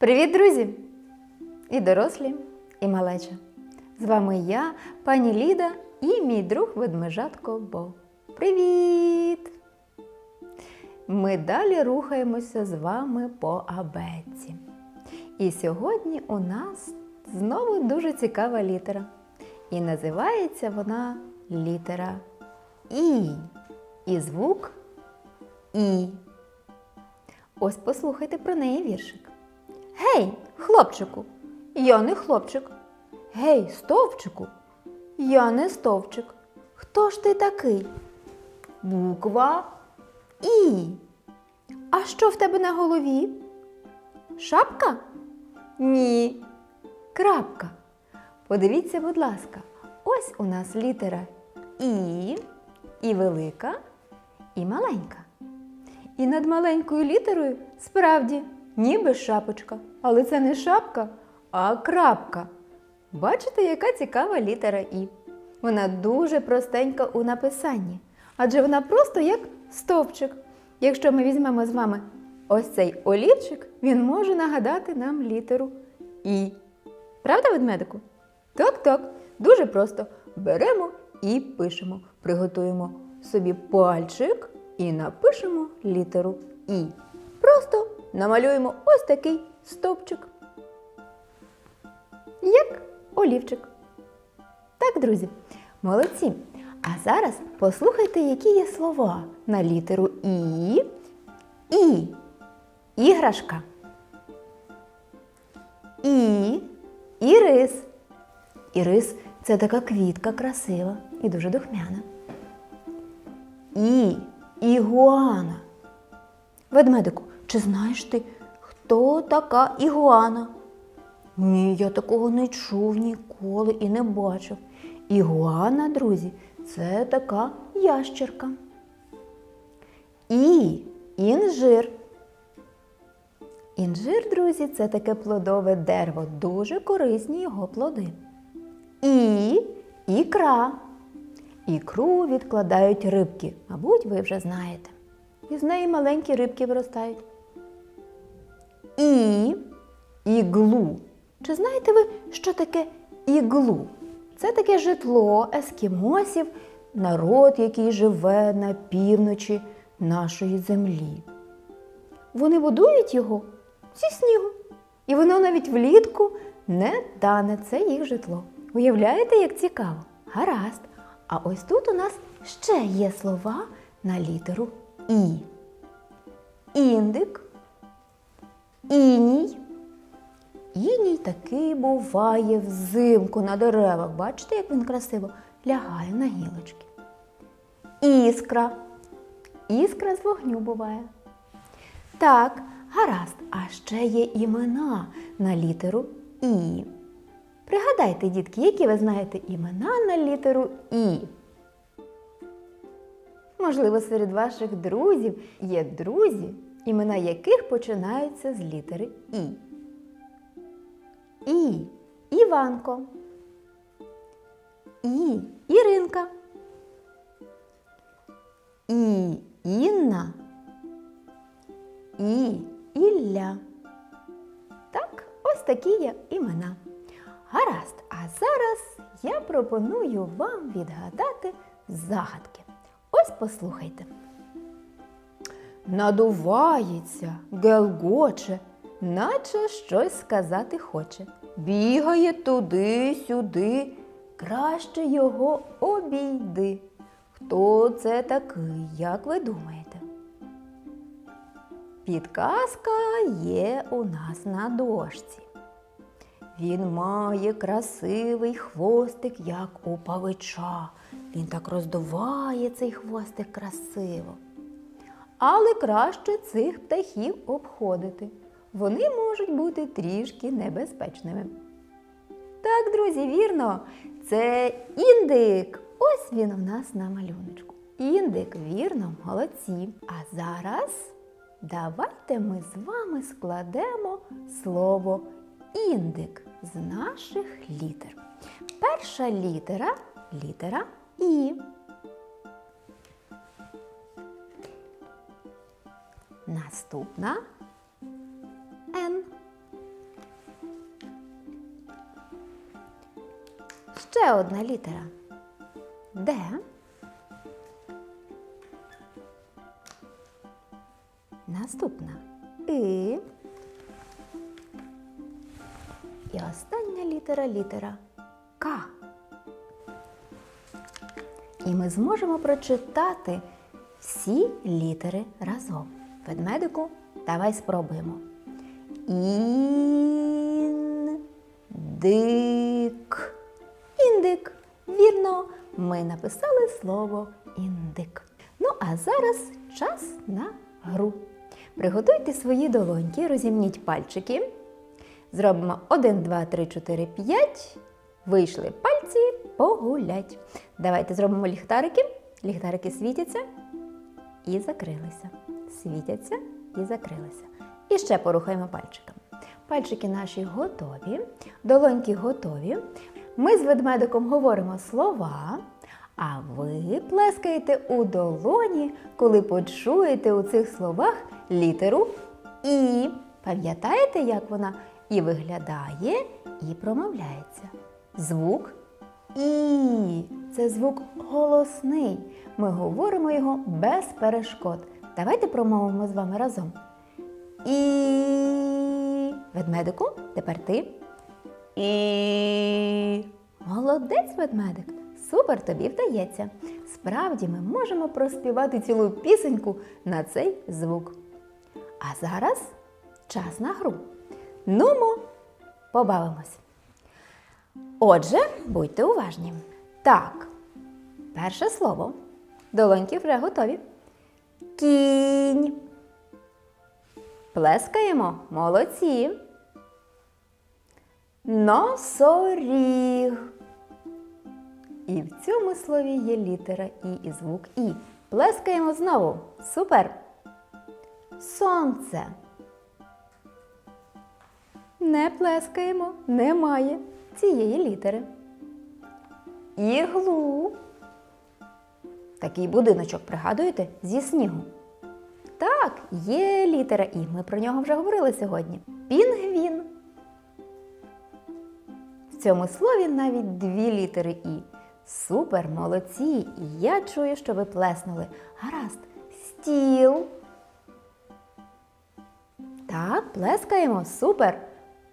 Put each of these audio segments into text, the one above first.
Привіт, друзі! І дорослі, і малеча. З вами я, пані Ліда, і мій друг ведмежатко Бо. Привіт! Ми далі рухаємося з вами по абетці. І сьогодні у нас знову дуже цікава літера. І називається вона літера І. І звук І. Ось послухайте про неї віршик. Гей, хлопчику, я не хлопчик. Гей, стовпчику, я не стовпчик. Хто ж ти такий? Буква І. А що в тебе на голові? Шапка? Ні. Крапка. Подивіться, будь ласка, ось у нас літера І, і велика, і маленька. І над маленькою літерою справді ніби шапочка. Але це не шапка, а крапка. Бачите, яка цікава літера І. Вона дуже простенька у написанні, адже вона просто як стовпчик. Якщо ми візьмемо з вами ось цей олівчик, він може нагадати нам літеру І. Правда, ведмедику? Так, так, дуже просто. Беремо і пишемо. Приготуємо собі пальчик і напишемо літеру І. Просто намалюємо ось такий стовпчик. Як олівчик. Так, друзі, молодці. А зараз послухайте, які є слова на літеру І. І. Іграшка. І. Ірис. Ірис це така квітка красива і дуже духмяна. І. Ігуана. Ведмедику, чи знаєш ти, хто така ігуана? Ні, я такого не чув ніколи і не бачив. Ігуана, друзі, це така ящерка. І інжир. Інжир, друзі, це таке плодове дерево, дуже корисні його плоди. І ікра. Ікру відкладають рибки, мабуть, ви вже знаєте. І з неї маленькі рибки виростають. І іглу. Чи знаєте ви, що таке іглу? Це таке житло ескімосів, народ, який живе на півночі нашої землі. Вони будують його зі снігу. І воно навіть влітку не тане, це їх житло. Уявляєте, як цікаво? Гаразд. А ось тут у нас ще є слова на літеру І. Індик, іній. Іній такий буває взимку на деревах. Бачите, як він красиво лягає на гілочки. Іскра. Іскра з вогню буває. Так, гаразд, а ще є імена на літеру І. Пригадайте, дітки, які ви знаєте імена на літеру І. Можливо, серед ваших друзів є друзі, імена яких починаються з літери І. І. Іванко. І. Іринка. І. Інна. І. Ілля. Так, ось такі є імена. Гаразд, а зараз я пропоную вам відгадати загадки. Ось послухайте. Надувається, гелгоче, наче щось сказати хоче. Бігає туди-сюди, краще його обійди. Хто це такий, як ви думаєте? Підказка є у нас на дошці. Він має красивий хвостик, як у павича. Він так роздуває цей хвостик красиво. Але краще цих птахів обходити. Вони можуть бути трішки небезпечними. Так, друзі, вірно, це індик. Ось він у нас на малюночку. Індик, вірно, молодці. А зараз давайте ми з вами складемо слово індик з наших літер. Перша літера літера І. Наступна Н. Ще одна літера. Д. Наступна И. І остання літера літера К. І ми зможемо прочитати всі літери разом. Ведмедику, давай спробуємо. Індик. Індик. Вірно, ми написали слово індик. Ну, а зараз час на гру. Приготуйте свої долоньки, розімніть пальчики. Зробимо 1, 2, 3, 4, 5. Вийшли пальці, погулять. Давайте зробимо ліхтарики. Ліхтарики світяться і закрилися. Світяться і закрилися. І ще порухаємо пальчиками. Пальчики наші готові, долоньки готові. Ми з ведмедиком говоримо слова, а ви плескаєте у долоні, коли почуєте у цих словах літеру І. Пам'ятаєте, як вона і виглядає, і промовляється? Звук І. Це звук голосний. Ми говоримо його без перешкод. Давайте промовимо з вами разом. І. Ведмедику, тепер ти. І. Молодець, ведмедик. Супер тобі вдається. Справді ми можемо проспівати цілу пісеньку на цей звук. А зараз час на гру. Нумо, побавимось. Отже, будьте уважні. Так, перше слово. Долоньки вже готові. Кінь. Плескаємо. Молодці. Носоріг. І в цьому слові є літера І і звук І. Плескаємо знову. Супер. Сонце. Не плескаємо, немає цієї літери. Іглу. Такий будиночок, пригадуєте, зі снігу. Так, є літера І. Ми про нього вже говорили сьогодні. Пінгвін. В цьому слові навіть дві літери І. Супер, молодці! Я чую, що ви плеснули. Гаразд. Стіл. Так, плескаємо. Супер.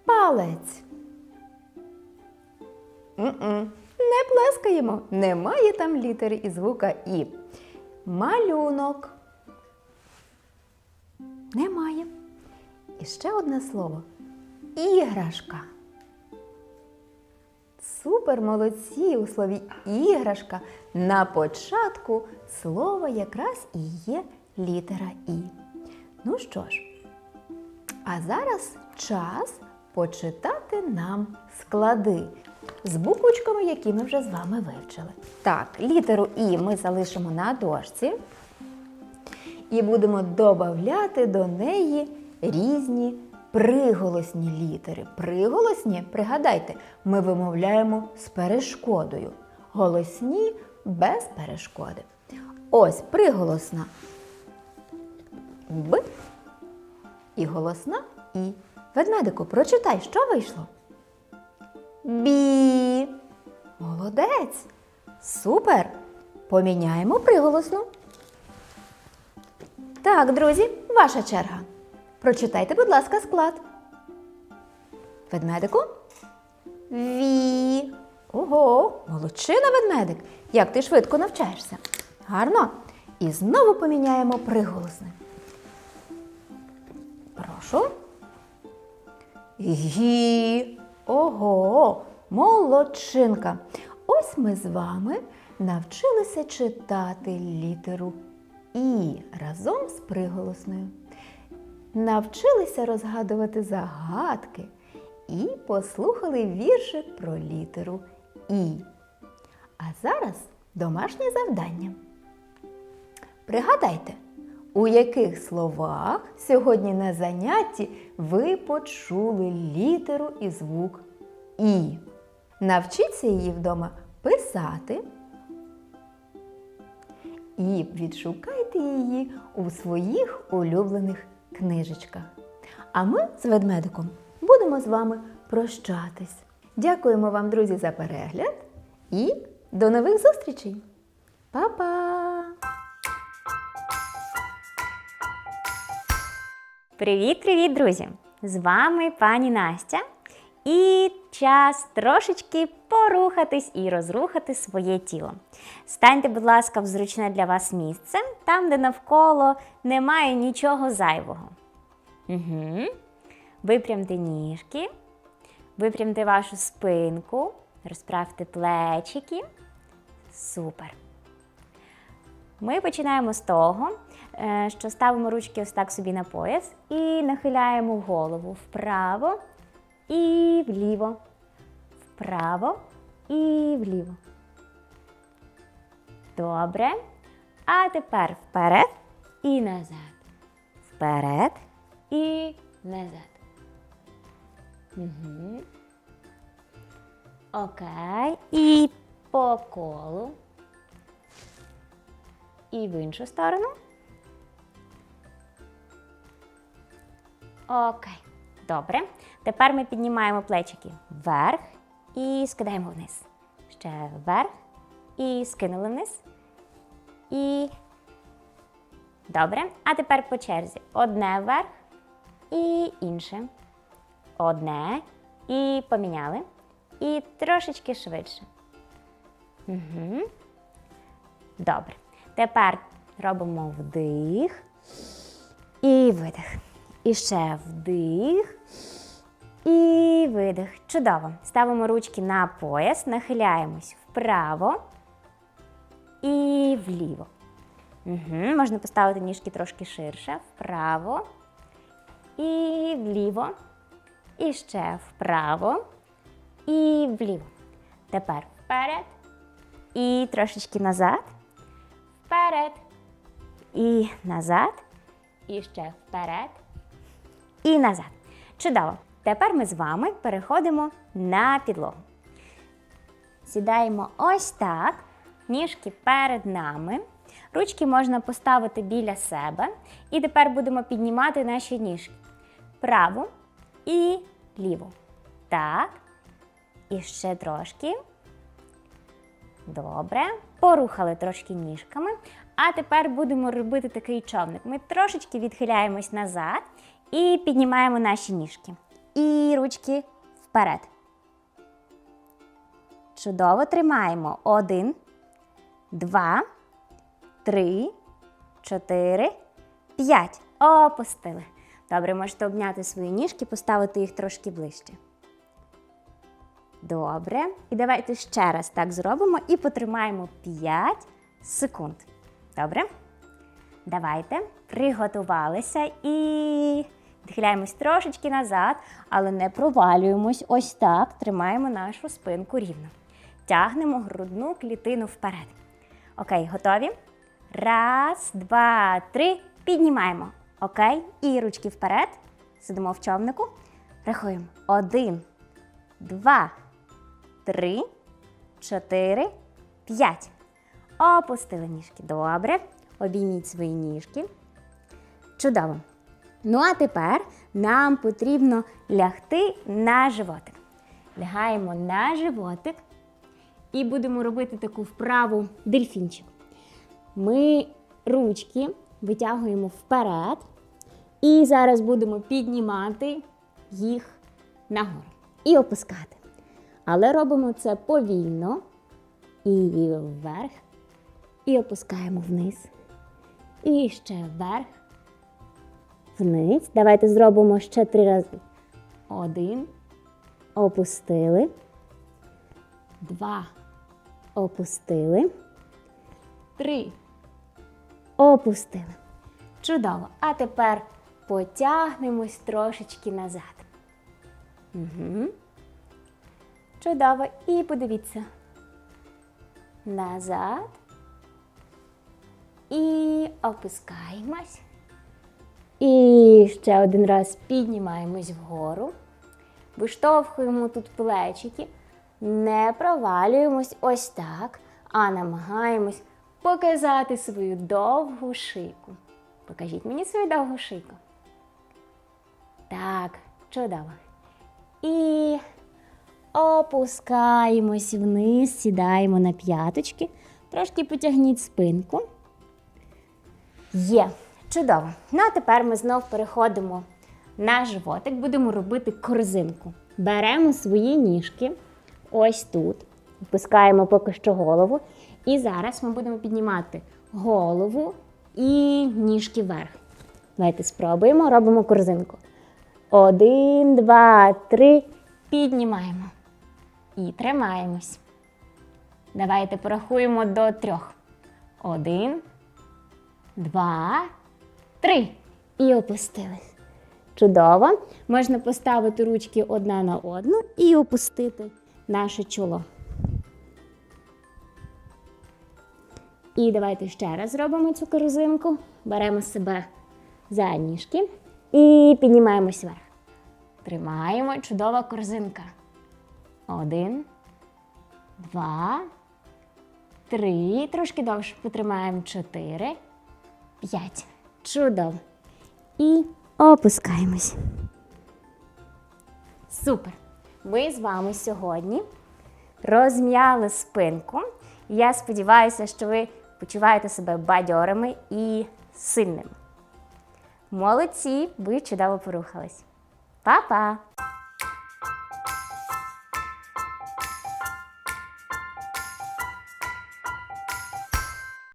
Палець. М-м. Не плескаємо. Немає там літери і звука І. Малюнок. Немає. І ще одне слово. Іграшка. Супер молодці у слові іграшка. На початку слова якраз і є літера І. Ну що ж, а зараз час почитати нам склади з буквочками, які ми вже з вами вивчили. Так, літеру І ми залишимо на дошці і будемо додавати до неї різні приголосні літери. Приголосні, пригадайте, ми вимовляємо з перешкодою. Голосні без перешкоди. Ось приголосна Б і голосна І. Ведмедику, прочитай, що вийшло? Бі. Молодець. Супер. Поміняємо приголосну. Так, друзі, ваша черга. Прочитайте, будь ласка, склад. Ведмедику? Ві. Ого, молодчина ведмедик. Як ти швидко навчаєшся. Гарно. І знову поміняємо приголосне. Прошу. Гі. Ого, молодчинка. Ось ми з вами навчилися читати літеру І разом з приголосною. Навчилися розгадувати загадки і послухали віршик про літеру І. А зараз домашнє завдання. Пригадайте, у яких словах сьогодні на занятті ви почули літеру і звук І. Навчіться її вдома писати і відшукайте її у своїх улюблених книжечках. А ми з ведмедиком будемо з вами прощатись. Дякуємо вам, друзі, за перегляд І до нових зустрічей! Па-па! Привіт-привіт, друзі! З вами пані Настя. І час трошечки порухатись і розрухати своє тіло. Станьте, будь ласка, в зручне для вас місце, там, де навколо немає нічого зайвого. Угу. Випрямте ніжки, випрямте вашу спинку, розправте плечики. Супер! Ми починаємо з того, що ставимо ручки ось так собі на пояс і нахиляємо голову вправо і вліво, вправо і вліво. Добре. А тепер вперед і назад. Вперед і назад. Угу. Окей. І по колу. І в іншу сторону. Окей. Добре. Тепер ми піднімаємо плечики вверх і скидаємо вниз. Ще вверх і скинули вниз. І. Добре. А тепер по черзі. Одне вверх і інше. Одне. І поміняли. І трошечки швидше. Угу. Добре. Тепер робимо вдих і видих. І ще вдих. І видих. Чудово. Ставимо ручки на пояс, нахиляємось вправо і вліво. Угу. Можна поставити ніжки трошки ширше. Вправо і вліво. І ще вправо і вліво. Тепер вперед. І трошечки назад. Вперед. І назад. І ще вперед. І назад. Чудово. Тепер ми з вами переходимо на підлогу. Сідаємо ось так. Ніжки перед нами. Ручки можна поставити біля себе. І тепер будемо піднімати наші ніжки. Праву і ліву. Так. І ще трошки. Добре. Порухали трошки ніжками. А тепер будемо робити такий човник. Ми трошечки відхиляємось назад і піднімаємо наші ніжки. І ручки вперед. Чудово тримаємо. Один, два, три, чотири, п'ять. Опустили. Добре, можете обняти свої ніжки, поставити їх трошки ближче. Добре. І давайте ще раз так зробимо і потримаємо 5 секунд. Добре? Давайте. Приготувалися і відхиляємось трошечки назад, але не провалюємось. Ось так. Тримаємо нашу спинку рівно. Тягнемо грудну клітину вперед. Окей, готові? Раз, два, три. Піднімаємо. Окей. І ручки вперед. Сидимо в човнику. Рахуємо. Один, два, три, чотири, п'ять. Опустили ніжки. Добре. Обійміть свої ніжки. Чудово. Ну, а тепер нам потрібно лягти на животик. Лягаємо на животик і будемо робити таку вправу дельфінчик. Ми ручки витягуємо вперед. І зараз будемо піднімати їх нагору і опускати. Але робимо це повільно і вверх, і опускаємо вниз. І ще вверх, вниз. Давайте зробимо ще три рази. Один. Опустили. Два. Опустили. Три. Опустили. Чудово. А тепер потягнемось трошечки назад. Угу. Чудово. І подивіться. Назад. І опускаємось. І ще один раз піднімаємось вгору. Виштовхуємо тут плечики. Не провалюємось ось так, а намагаємось показати свою довгу шийку. Покажіть мені свою довгу шийку. Так, чудово. І опускаємось вниз, сідаємо на п'яточки, трошки потягніть спинку. Є. Чудово. Ну а тепер ми знов переходимо на животик, будемо робити корзинку. Беремо свої ніжки ось тут, опускаємо поки що голову. І зараз ми будемо піднімати голову і ніжки вверх. Давайте спробуємо, робимо корзинку. Один, два, три. Піднімаємо. І тримаємось. Давайте порахуємо до трьох. Один, два, три. І опустились. Чудово. Можна поставити ручки одна на одну і опустити наше чоло. І давайте ще раз зробимо цю корзинку. Беремо себе за ніжки і піднімаємось вверх. Тримаємо чудова корзинка. Один, два, три. Трошки довше потримаємо. Чотири, п'ять. Чудово. І опускаємось. Супер! Ми з вами сьогодні розм'яли спинку. Я сподіваюся, що ви почуваєте себе бадьорими і сильними. Молодці, ви чудово порухались. Па-па!